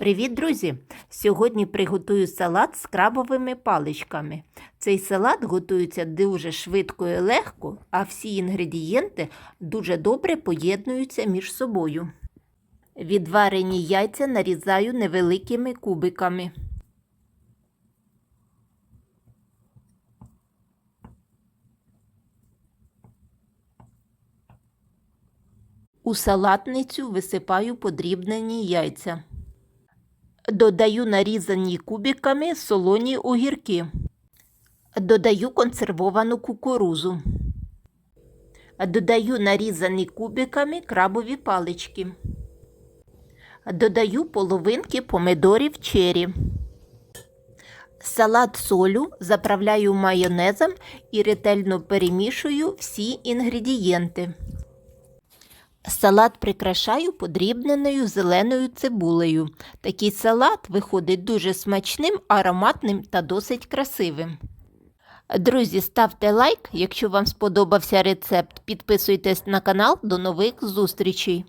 Привіт, друзі! Сьогодні приготую салат з крабовими паличками. Цей салат готується дуже швидко і легко, а всі інгредієнти дуже добре поєднуються між собою. Відварені яйця нарізаю невеликими кубиками. У салатницю висипаю подрібнені яйця. Додаю нарізані кубиками солоні огірки. Додаю консервовану кукурузу. Додаю нарізані кубиками крабові палички. Додаю половинки помидорів чері. Салат солю заправляю майонезом і ретельно перемішую всі інгредієнти. Салат прикрашаю подрібненою зеленою цибулею. Такий салат виходить дуже смачним, ароматним та досить красивим. Друзі, ставте лайк, якщо вам сподобався рецепт. Підписуйтесь на канал. До нових зустрічей!